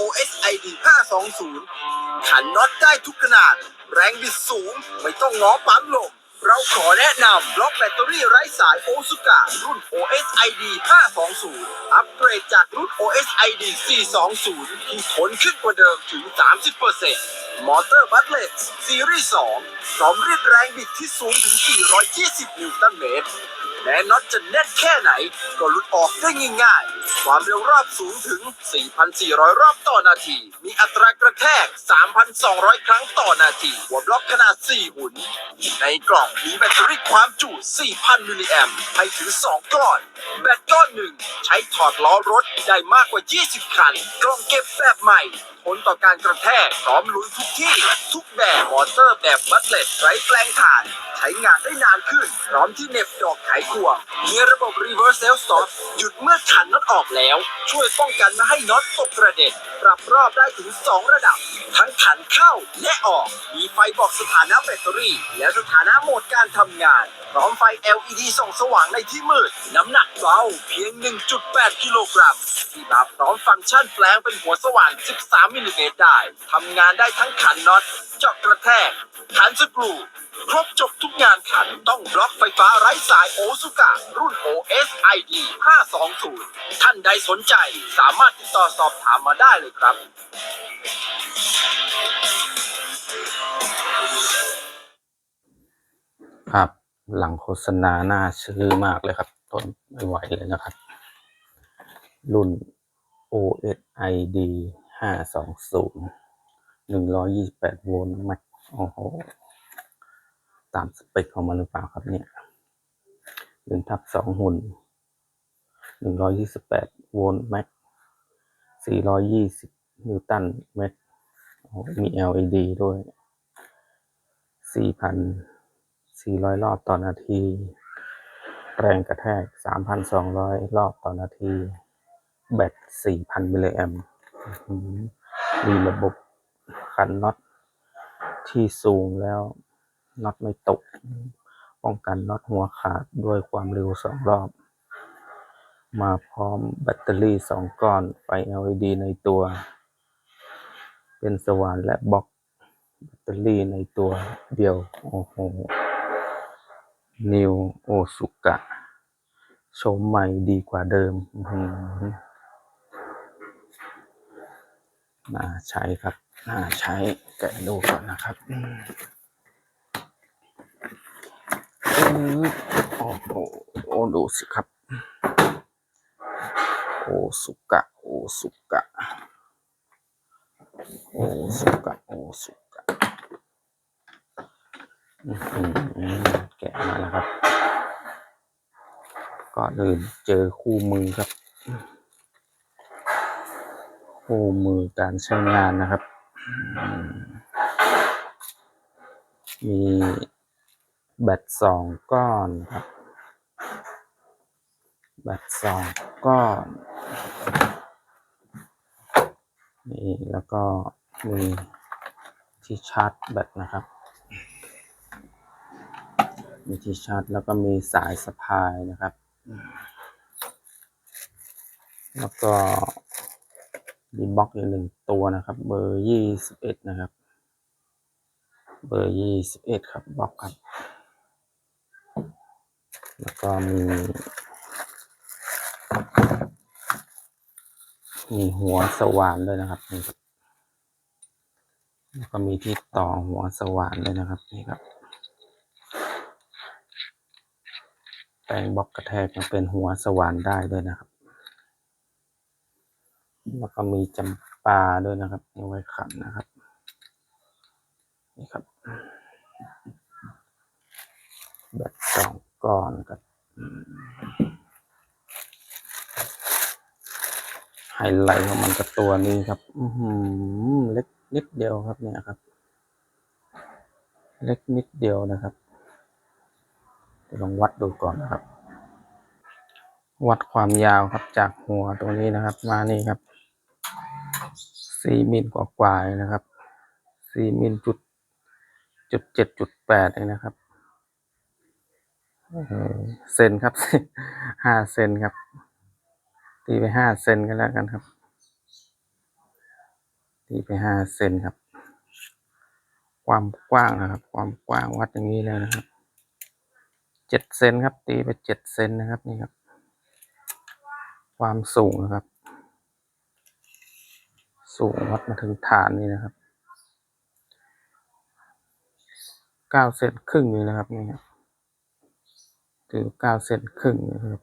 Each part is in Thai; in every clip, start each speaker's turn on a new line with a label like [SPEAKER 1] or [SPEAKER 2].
[SPEAKER 1] OSID 520 ขันน็อตได้ทุกขนาด แรงบิดสูง ไม่ต้องง้อปั๊มลม เราขอแนะนำบล็อกแบตเตอรี่ไร้สายโอซุกะรุ่น OSID 520 อัปเกรดจากรุ่น OSID 420 ที่ทนขึ้นกว่าเดิมถึง 30%มอเตอร์บัตเลตซีรีส์2พร้อมรียกแรงบิดที่สูงถึง 420 นิวตันเมตร แม้น็อตจะแน่นแค่ไหน ก็หลุดออกได้ง่ายๆ ความเร็วรอบสูงถึง 4,400 รอบต่อนาที มีอัตรากระแทก 3,200 ครั้งต่อนาที หัวบล็อกขนาด 4 หุ่น ในกล่องมีแบตเตอรี่ความจุ 4,000 มิลลิแอมป์ให้ถึง 2 ก้อน แบตก้อนหนึ่งใช้ถอดล้อรถได้มากกว่า 20 คัน กล่องเก็บแบบใหม่ ทนต่อการกระแทกพร้อมลุยทุกที่ ทุกแบบมอเตอร์แบบบัตเลตไร้แปลงถ่าน ใช้งานได้นานขึ้น พร้อมที่เน็บดอกไขควงมีระบบ reverse self stop หยุดเมื่อขันน็อตออกแล้ว ช่วยป้องกันไม่ให้น็อตตกกระเด็นปรับรอบได้ถึง 2 ระดับ ทั้งขันเข้าและออก มีไฟบอกสถานะแบตเตอรี่ และสถานะโหมดการทำงาน พร้อมไฟ LED ส่องสว่างในที่มืด น้ำหนักเบาเพียง 1.8 กิโลกรัมที่มาพร้อมฟังก์ชันแปลงเป็นหัวสว่าน 13มิลลิเมตรได้ทำงานได้ทั้งขันน็อตเจาะกระแทก ขันสกรู ครบจบทุกงานขันต้องบล็อกไฟฟ้าไร้สายโอซุกะ รุ่น OSID 520 ท่านใดสนใจสามารถติดต่อสอบถามมาได้เลยครับ
[SPEAKER 2] ครับหลังโฆษณาหน่าชื่อมากเลยครับทนไม่ไหวเลยนะครับ รุ่น OSID ห้าสองศูนย์หนึ่งร้อยยี่สิบแปดโวลต์แม็กโอ้โห ตามสเปคของมันหรือเปล่าครับเนี่ยหนึ่งทับสองหุ่นหนึ่งร้อยยี่สิบแปดโวลต์แม็กสี่ร้อยยี่สิบนิวตันเมตรมี LED ด้วยสี่พัน400 รอบต่อนาที แรงกระแทก 3,200 รอบต่อนาที แบต 4,000 มิลลิแอมป์ มีระบบขันน็อตที่สูงแล้วน็อตไม่ตก ป้องกันน็อตหัวขาดด้วยความเร็ว2รอบ มาพร้อมแบตเตอรี่2ก้อนไฟ LED ในตัว เป็นสว่านและบล็อกแบตเตอรี่ในตัวเดียว โอ้โห นิวโอสุกะ โฉมใหม่ดีกว่าเดิมอื้อหือ น่าใช้ครับน่าใช้แกะดูก่อนนะครับอืมโอ้โหโอ้ดูสิครับ โอสุกะ โอสุกะ โอสุกะ โอสุกะแกะมาแล้วครับ ก่อนอื่นเจอคู่มือครับ คู่มือการใช้งานนะครับมมีแบตสองก้อนครับ แบตสองก้อน นี่แล้วก็มีที่ชาร์จแบตนะครับ มีที่ชาร์จแล้วก็มีสายสะพายนะครับ แล้วก็ มีบล็อกอีกหนึ่งตัวนะครับ เบอร์ยี่สิบเอ็ดนะครับ เบอร์ยี่สิบเอ็ดครับบล็อกครับ แล้วก็มีมีหัวสว่านด้วยนะครับนี่ครับแล้วก็มีที่ต่อหัวสว่านด้วยนะครับนี่ครับแปลงบล็อกกระแทกยังเป็นหัวสว่านได้ด้วยนะครับ แล้วก็มีจำปาด้วยนะครับเอาไว้ขันนะครับ นี่ครับแบตสองก้อนครับไฮไลท์ของมันกับตัวนี้ครับ อือหือเล็กนิดเดียวครับเนี่ยครับ เล็กนิดเดียวนะครับลองวัดดูก่อนนะครับ วัดความยาวครับจากหัวตรงนี้นะครับ มานี่ครับ สี่มิลกว่าๆเองนะครับสี่มิลจุดจุดเจ็ดจุดแปดเองนะครับเซนครับห้าเซนครับ ตีไปห้าเซนกันแล้วกันครับ ตีไปห้าเซนครับ ความกว้างนะครับ ความกว้างวัดอย่างนี้เลยนะครับเจ็ดเซนครับ ตีไปเจ็ดเซนนะครับนี่ครับ ความสูงนะครับ สูงวัดมาถึงฐานนี่นะครับเก้าเซนครึ่งเลยนะครับนี่ครับถึงเก้าเซนครึ่งนะครับ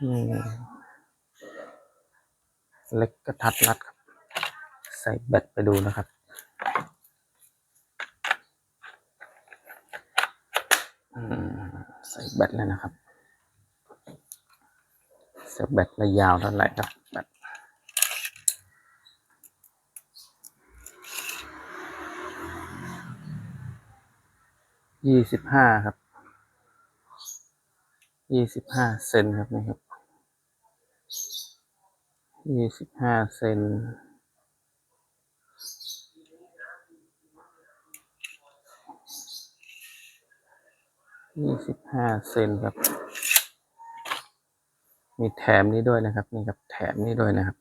[SPEAKER 2] อืมเล็กกระทัดรัดครับ ใส่แบตไปดูนะครับใส่แบตเลยนะครับ ใส่แบตระยาวเท่าไหร่ครับแบตยี่สิบห้าครับ ยี่สิบห้าเซนครับนี่ครับยี่สิบห้าเซนยี่สิบห้าเซนครับ มีแถมนี้ด้วยนะครับ นี่ครับ แถมนี้ด้วยนะครับ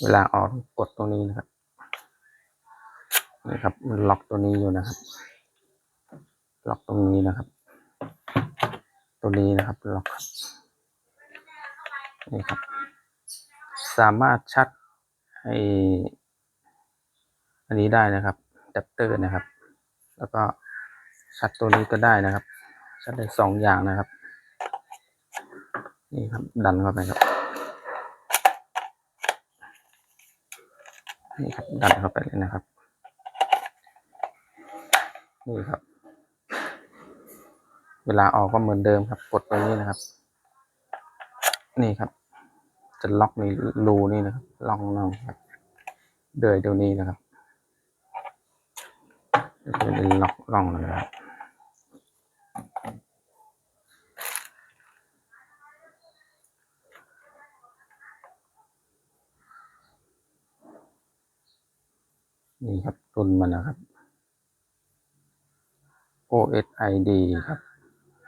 [SPEAKER 2] เวลาออกกดตรงนี้นะครับนี่ครับ มันล็อกตัวนี้อยู่นะครับ ล็อกตรงนี้นะครับ ตัวนี้นะครับล็อกนี่ครับ สามารถชัดไออันนี้ได้นะครับ ดปเตอร์นะครับ แล้วก็ชัดตัวนี้ก็ได้นะครับ ชัดได้สองอย่างนะครับ นี่ครับดันเข้าไปครับ นี่ครับดันเข้าไปเลยนะครับ นี่ครับ เวลาออกก็เหมือนเดิมครับ กดตรงนี้นะครับ นี่ครับ จะล็อกในรูนี่นะครับล็อกน้องครับ เดยเดี๋ยวนี้นะครับ จะเป็นล็อกล่องเลยครับนี่ครับตุนมันนะครับ OSID ครับ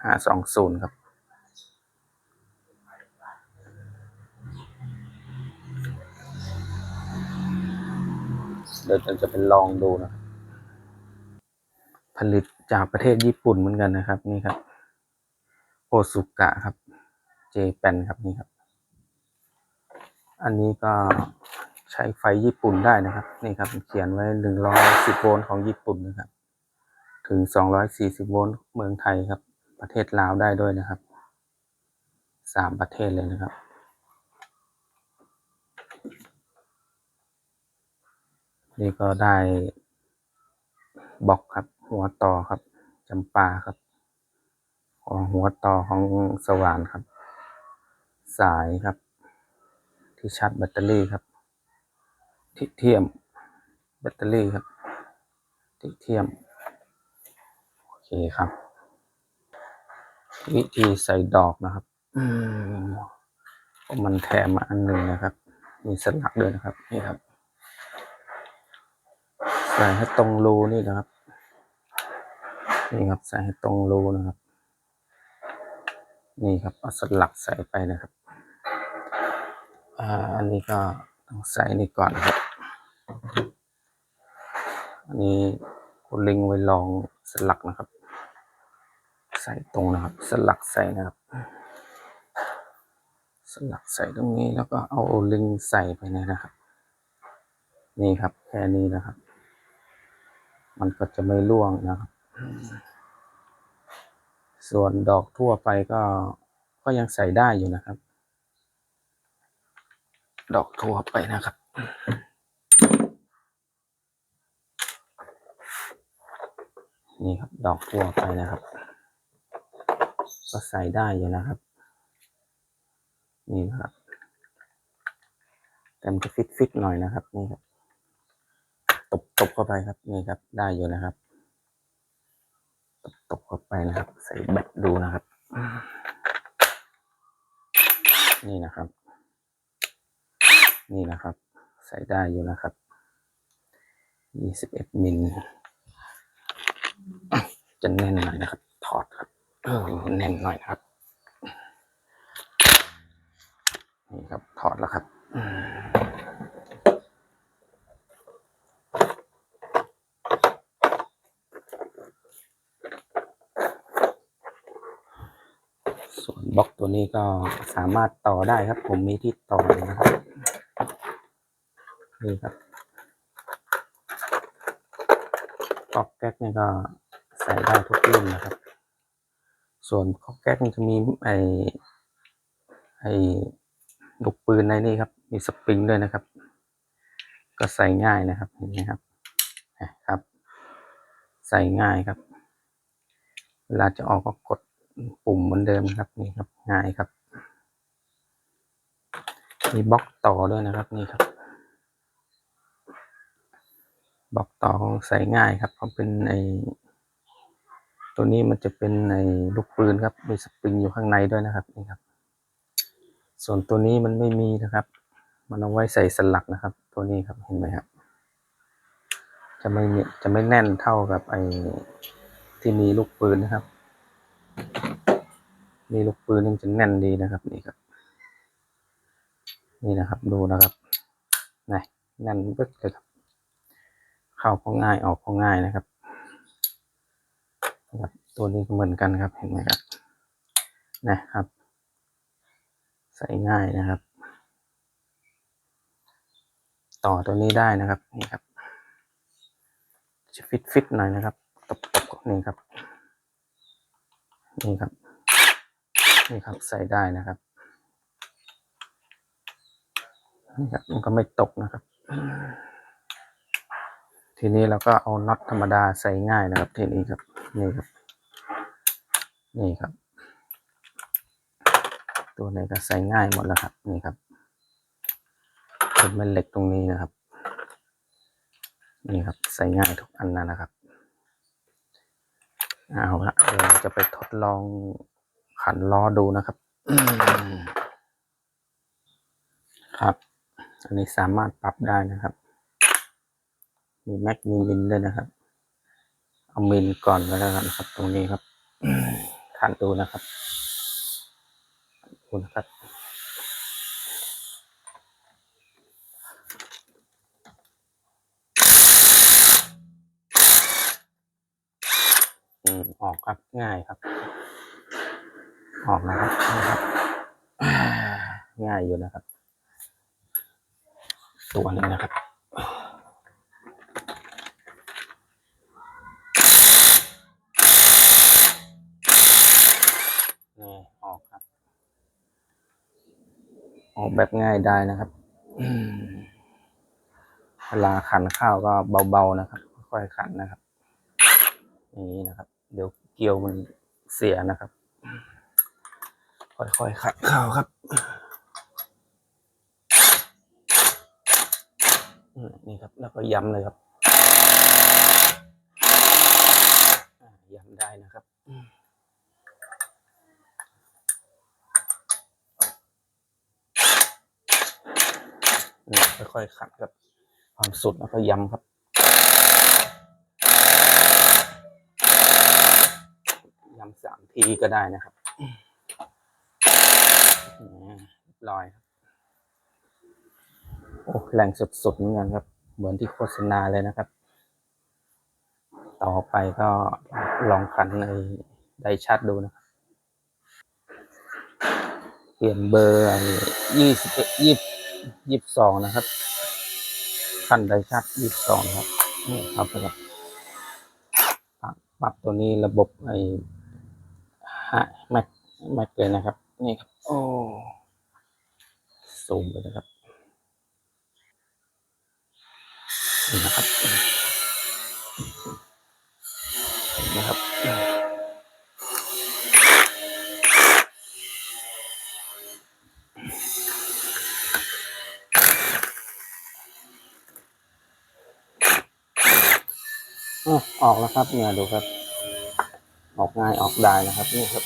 [SPEAKER 2] ห้าสองศูนย์ครับ เดี๋ยวจะไปลองดูนะครับ ผลิตจากประเทศญี่ปุ่นเหมือนกันนะครับ นี่ครับโอซุกะครับ เจแปนครับนี่ครับ อันนี้ก็ใช้ไฟญี่ปุ่นได้นะครับ นี่ครับเขียนไว้หนึ่งร้อยสิบโวลต์ของญี่ปุ่นนะครับ ถึงสองร้อยสี่สิบโวลต์เมืองไทยครับ ประเทศลาวได้ด้วยนะครับสามประเทศเลยนะครับนี่ก็ได้บล็อกครับ หัวต่อครับจำปาครับ ของหัวต่อของสว่านครับ สายครับ ที่ชาร์จแบตเตอรี่ครับ ที่เทียมแบตเตอรี่ครับ ที่เทียม โอเคครับ วิธีใส่ดอกนะครับอืมมันแถมมาอันหนึ่งนะครับ มีสลักด้วยนะครับ นี่ครับ ใส่ให้ตรงรูนี่นะครับ นี่ครับใส่ให้ตรงรูนะครับ นี่ครับเอาสลักใส่ไปนะครับอ่าอันนี้ก็ต้องใส่นี่ก่อนนครับ อันนี้คุณลิงไว้ลองสลักนะครับ ใส่ตรงนะครับ สลักใส่นะครับ สลักใส่ตรงนี้แล้วก็เอาลิงใส่ไปนะครับ นี่ครับแค่นี้นะครับ มันก็จะไม่ร่วงนะครับ ส่วนดอกทั่วไปก็ก็ยังใส่ได้อยู่นะครับ ดอกทั่วไปนะครับ นี่ครับดอกทั่วไปนะครับ ก็ใส่ได้อยู่นะครับ นี่นะครับแต่มันจะฟิตฟิตๆหน่อยนะครับ นี่ครับ ตบตบเข้าไปครับ นี่ครับ ได้อยู่นะครับ ตบเข้าไปนะครับ ใส่แบตดูนะครับ นี่นะครับ นี่นะครับ ใส่ได้อยู่นะครับ21มิลจะแน่นหน่อยนะครับ ถอดครับเออแน่นหน่อยนะครับ นี่ครับ ถอดแล้วครับอืมส่วน บล็อกตัวนี้ก็สามารถต่อได้ครับ ผมมีที่ต่อนะครับนี่ครับก๊อกแก๊กนี่ก็ใส่ได้ทุกรุ่นนะครับ ส่วนก๊อกแก๊กมันจะมีไอไอลูกปืนในนี่ครับ มีสปริงด้วยนะครับ ก็ใส่ง่ายนะครับเห็นไหมครับนะครับ ใส่ง่ายครับ เวลาจะออกก็กด ปุ่มเหมือนเดิมครับนี่ครับง่ายครับ มีบล็อกต่อด้วยนะครับนี่ครับบล็อกต่อใส่ง่ายครับเพราะเป็นไอตัวนี้มันจะเป็นไอลูกปืนครับมีสปริงอยู่ข้างในด้วยนะครับนี่ครับ ส่วนตัวนี้มันไม่มีนะครับ มันเอาไว้ใส่สลักนะครับ ตัวนี้ครับเห็นไหมครับ จะไม่จะไม่แน่นเท่ากับไอที่มีลูกปืนนะครับ มีลูกปืนนี่จะแน่นดีนะครับนี่ครับ นี่นะครับดูนะครับนะแน่นปึ๊กเลยครับ เข้าก็ง่ายออกก็ง่ายนะครับครับตัวนี้ก็เหมือนกันครับเห็นไหมครับนะครับ ใส่ง่ายนะครับ ต่อตัวนี้ได้นะครับนี่ครับจะฟิตฟิตหน่อยนะครับตบตบนี่ครับ นี่ครับ นี่ครับใส่ได้นะครับนี่ครับมันก็ไม่ตกนะครับ ทีนี้เราก็เอาน็อตธรรมดาใส่ง่ายนะครับ ทีนี้ครับนี่ครับ นี่ครับ ตัวไหนก็ใส่ง่ายหมดแล้วครับ นี่ครับเป็นแม่เหล็กตรงนี้นะครับ นี่ครับ ใส่ง่ายทุกอันนะนะครับ เอาละเดี๋ยวเราจะไปทดลองขันล้อดูนะครับ ครับ อันนี้สามารถปรับได้นะครับ มีแม็กมีมินด้วยนะครับ เอามินก่อนก็แล้วกันครับ ตรงนี้ครับขันดูนะครับดูนะครับ อืมออกครับง่ายครับ ออกนะครับนะครับง่ายอยู่นะครับ ตัวหนึงนะครับนี่ออกครับ ออกแบบง่ายได้นะครับเวลาขันข้าวก็เบาๆนะครับ ค่อยๆขันนะครับ อย่างนี้นะครับ เดี๋ยวเกลียวมันเสียนะครับ ค่อยๆขัดข้าวครับนี่ครับ แล้วก็ย้ำเลยครับย้ำได้นะครับค่อยๆขัดครับ ความสุดแล้วก็ย้ำครับ ย้ำสามทีก็ได้นะครับอืมเรียบร้อยครับโอ้แรงสุดๆเหมือนกันครับ เหมือนที่โฆษณาเลยนะครับ ต่อไปก็ลองขันในไดชัดดูนะครับเปลี่ยนเบอร์ยี่สิบยี่ยี่สองนะครับ ขันไดชัดยี่สองครับนี่ครับครับปรับตัวนี้ระบบไอ ฮะแม็กแม็กเลยนะครับ นี่ครับ โอ้ซูมเลยนะครับนี่นะครับเห็นนะครับออออกแล้วครับเนี่ยดูครับ ออกง่ายออกได้นะครับนี่ครับ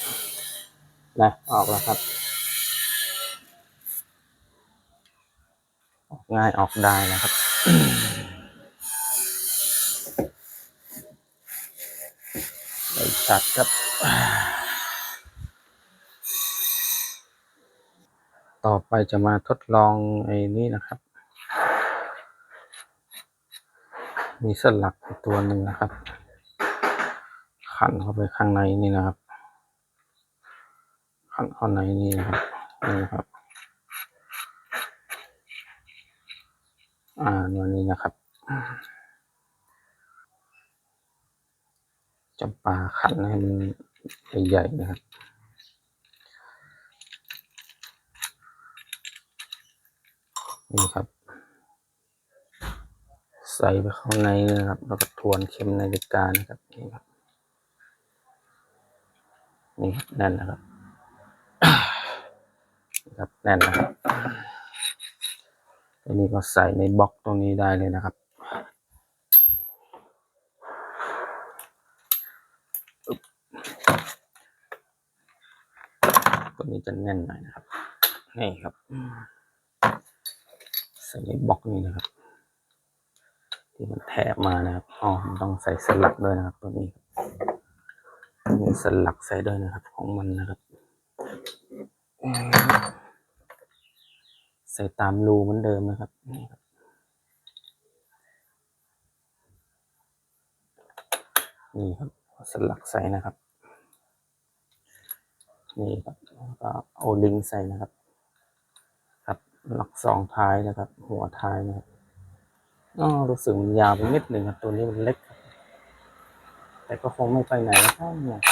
[SPEAKER 2] นะออกแล้วครับ ออกง่ายออกได้นะครับไปชัดครับ ต่อไปจะมาทดลองไอ้นี่นะครับ มีสลักตัวหนึ่งนะครับ ขันเข้าไปข้างในนี่นะครับ ขันเข้าในนี่นะครับนี่นะครับ อ่าตัวนี้นะครับจำปาขันให้มันใหญ่ๆนะครับนี่ครับ ใส่ไปข้างในนะครับ แล้วก็ทวนเข็มนาฬิกานะครับนี่ครับ นี่แน่นนะครับครับแน่นนะครับตัวนี้ก็ใส่ในบล็อกตรงนี้ได้เลยนะครับอึ๊บตัวนี้จะแน่นหน่อยนะครับนี่ครับใส่ในบล็อกนี้นะครับ ที่มันแถบมานะครับอ๋อมันต้องใส่สลักด้วยนะครับตัวนี้ มีสลักใส่ด้วยนะครับของมันนะครับ ใส่ตามรูเหมือนเดิมนะครับนี่ครับสลักใส่นะครับ นี่ครับก็เอาลิงใส่นะครับ ครับหลักสองท้ายนะครับ หัวท้ายนะครับอ๋อรู้สึกมันยาวไปนิดหนึ่งครับตัวนี้มันเล็ก แต่ก็คงไม่ไปไหนนะครับเนี่ยครับ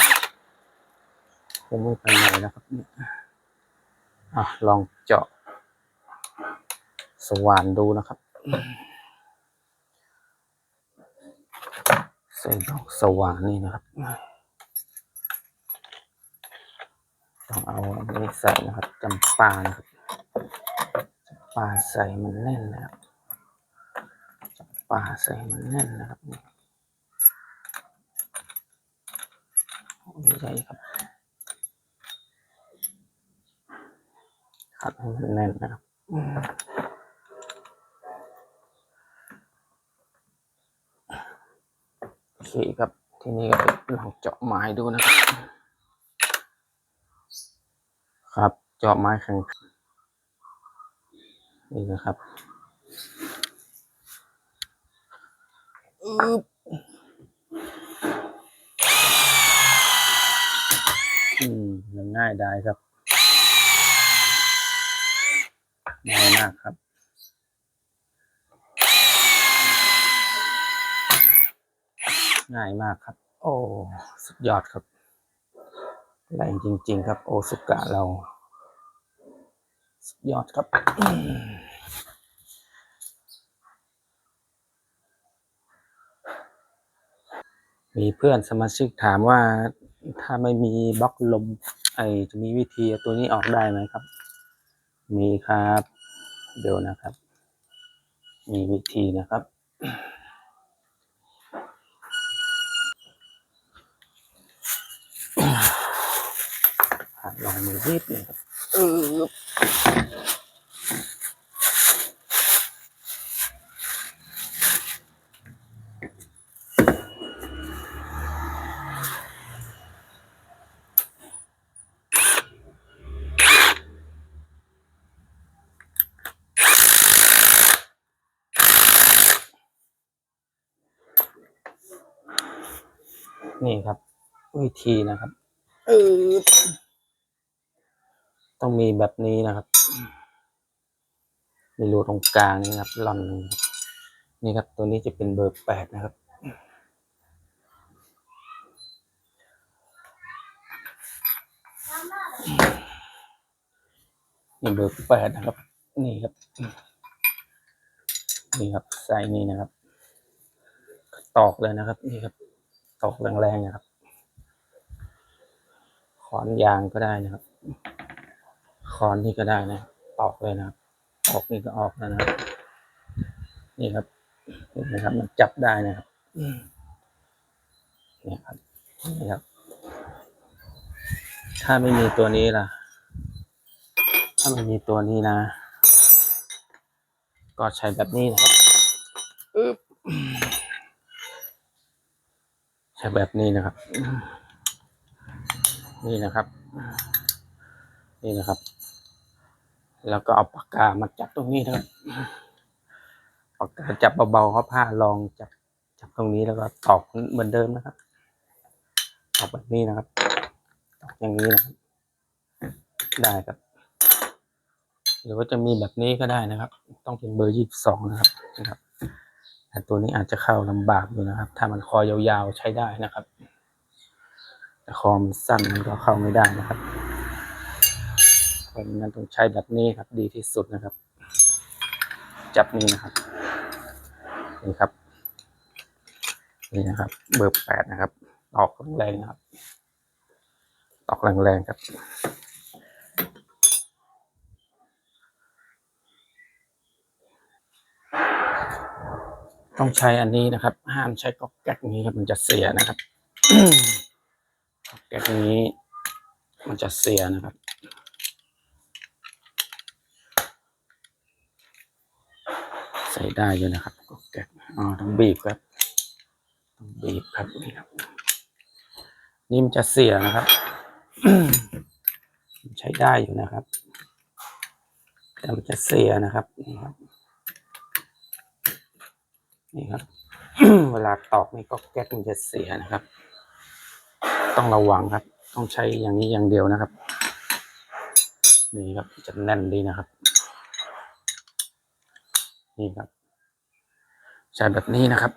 [SPEAKER 2] งไม่ไปไหนนะครับนี่ยอะลองเจาะ สว่านดูนะครับใส่ดอกสว่านนี่นะครับต้องเอาอันนี้ใส่นะครับจำปานะครับจำปาใส่มันแน่นนะครับจำปาใส่มันแน่นนะครับนี่โอ้ยใหญ่ครับ ขัดให้มันแน่นนะครับโอเคครับ ทีนี้ก็ลองเจาะไม้ดูนะครับ ครับเจาะไม้แข็งนี่นะครับอึบอืมง่ายได้ครับ ง่ายมากครับ ง่ายมากครับ โอ้สุดยอดครับแรงจริง ๆ ครับ โอสุกะเรา สุดยอดครับอืมมีเพื่อนสมาชิกถามว่าถ้าไม่มีบล็อกลม ไอจะมีวิธีเอาตัวนี้ออกได้ไหมครับ มีครับเดี๋ยวนะครับ มีวิธีนะครับ ลองมือนิดนึงครับเออนี่ครับ วิธีนะครับเออต้องมีแบบนี้นะครับ มีรูตรงกลางนี่ครับลอนหนึ่งครับนี่ครับ ตัวนี้จะเป็นเบอร์แปดนะครับ นี่เบอร์แปดนะครับ นี่ครับ นี่ครับใส่นี่นะครับ ตอกเลยนะครับ นี่ครับ ตอกแรงๆนะครับ ขอนยางก็ได้นะครับคอนนี่ก็ได้นะตอกเลยนะครับตอกนี่ก็ออกแล้วนะครับนี่ครับเห็นไหมครับ มันจับได้นะครับอืมนี่ครับนี่ครับ ถ้าไม่มีตัวนี้ล่ะ ถ้าไม่มีตัวนี้นะ ก็ใช้แบบนี้นะครับอึ๊บใช้แบบนี้นะครับ นี่นะครับ นี่นะครับ แล้วก็เอาปากกามาจับตรงนี้นะครับปากกาจับเบาๆครับผ้าลองจับจับตรงนี้แล้วก็ตอกเหมือนเดิมนะครับตอกแบบนี้นะครับตอกอย่างนี้นะครับ ได้ครับ หรือว่าจะมีแบบนี้ก็ได้นะครับ ต้องเป็นเบอร์ยี่สิบสองนะครับนะครับแต่ตัวนี้อาจจะเข้าลำบากอยู่นะครับ ถ้ามันคอยาวๆใช้ได้นะครับ แต่คอมสั้นมันก็เข้าไม่ได้นะครับเพราะฉะนั้นต้องใช้แบบนี้ครับดีที่สุดนะครับ จับนี้นะครับนี่ครับนี่นะครับ เบอร์แปดนะครับออกแรงๆนะครับออกแรงๆครับต้องใช้อันนี้นะครับ ห้ามใช้ก๊อกแก๊กนี้ครับมันจะเสียนะครับ แก๊กนี้มันจะเสียนะครับ ใส่ได้อยู่นะครับก๊อกแก๊กอ๋อต้องบีบครับต้องบีบครับนี่ครับนี่มันจะเสียนะครับ ใช้ได้อยู่นะครับแต่มันจะเสียนะครับนี่ครับนี่ครับ เวลาตอกนี่ก็แก๊กมันจะเสียนะครับ ต้องระวังครับ ต้องใช้อย่างนี้อย่างเดียวนะครับ นี่ครับจะแน่นดีนะครับ นี่ครับ ใช้แบบนี้นะครับ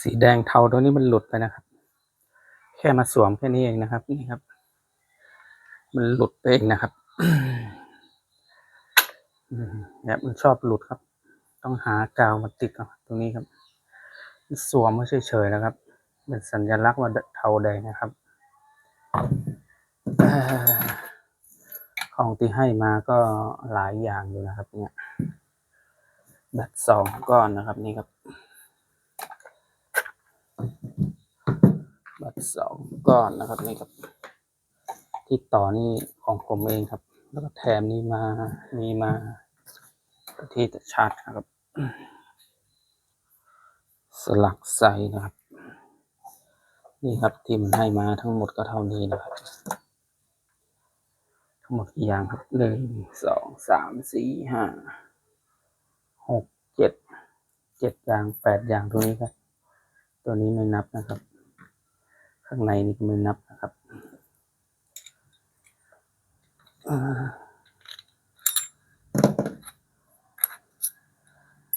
[SPEAKER 2] สีแดงเทาตัวนี้มันหลุดไปนะครับ แค่มาสวมแค่นี้เองนะครับ นี่ครับ มันหลุดไปเองนะครับเนี่ยมันชอบหลุดครับ ต้องหากาวมาติดตรงนี้ครับ สวมไม่เฉยๆนะครับ เป็นสัญลักษณ์ว่าเทาแดงนะครับอของที่ให้มาก็หลายอย่างอยู่นะครับ เนี่ยแบตสองก้อนนะครับนี่ครับแบตสองก้อนนะครับนี่ครับ ที่ต่อนี่ของผมเองครับ แล้วก็แถมนี่มา มีมาที่จะชาร์จนะครับ สลักไซนะครับ นี่ครับที่มันให้มาทั้งหมดก็เท่านี้นะครับ ทั้งหมดกี่อย่างครับหนึ่งสองสามสี่ห้าหกเจ็ดเจ็ดอย่างแปดอย่างตัวนี้ครับ ตัวนี้ไม่นับนะครับ ข้างในนี่ก็ไม่นับนะครับอ่า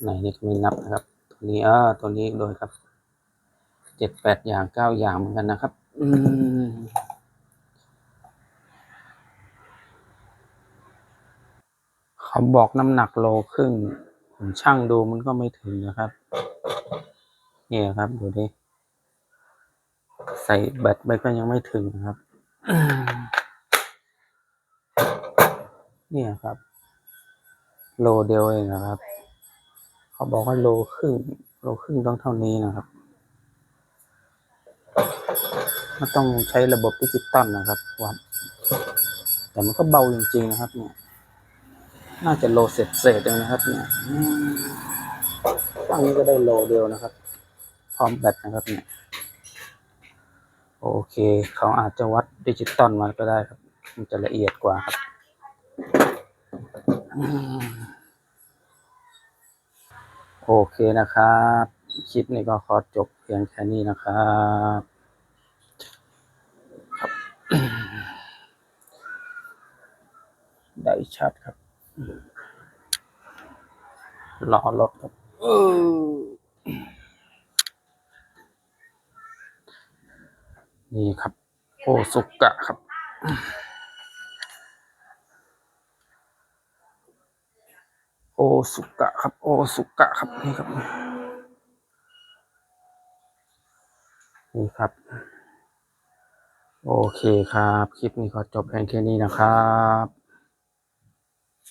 [SPEAKER 2] ไหนนี่ก็ไม่นับนะครับ ตัวนี้อ่าตัวนี้โดยครับเจ็ดแปดอย่างเก้าอย่างเหมือนกันนะครับ อืมเขาบอกน้ำหนักโลครึ่งผมช่างดูมันก็ไม่ถึงนะครับ เนี่ยครับดูดิใส่แบตไปก็ยังไม่ถึงนะครับ เนี่ยครับ โลเดียวเองนะครับ เขาบอกว่าโลครึ่งโลครึ่งต้องเท่านี้นะครับมันต้องใช้ระบบดิจิตอลนะครับวัดแต่มันก็เบาจริงๆนะครับ เนี่ย น่าจะโลเศษเศษเองนะครับ เนี่ยตั้งนี้ก็ได้โลเดียวนะครับ พร้อมแบตนะครับ เนี่ย โอเค เขาอาจจะวัดดิจิตอลมาก็ได้ครับ มันจะละเอียดกว่าครับ โอเคนะครับ คลิปนี้ก็ขอจบเพียงแค่นี้นะครับครับได้ชัดครับรอรถครับนี่ครับ โอสุกะครับ โอสุกะครับ โอสุกะครับนี่ครับ นี่ครับ โอเคครับ คลิปนี้ขอจบเพียงแค่นี้นะครับ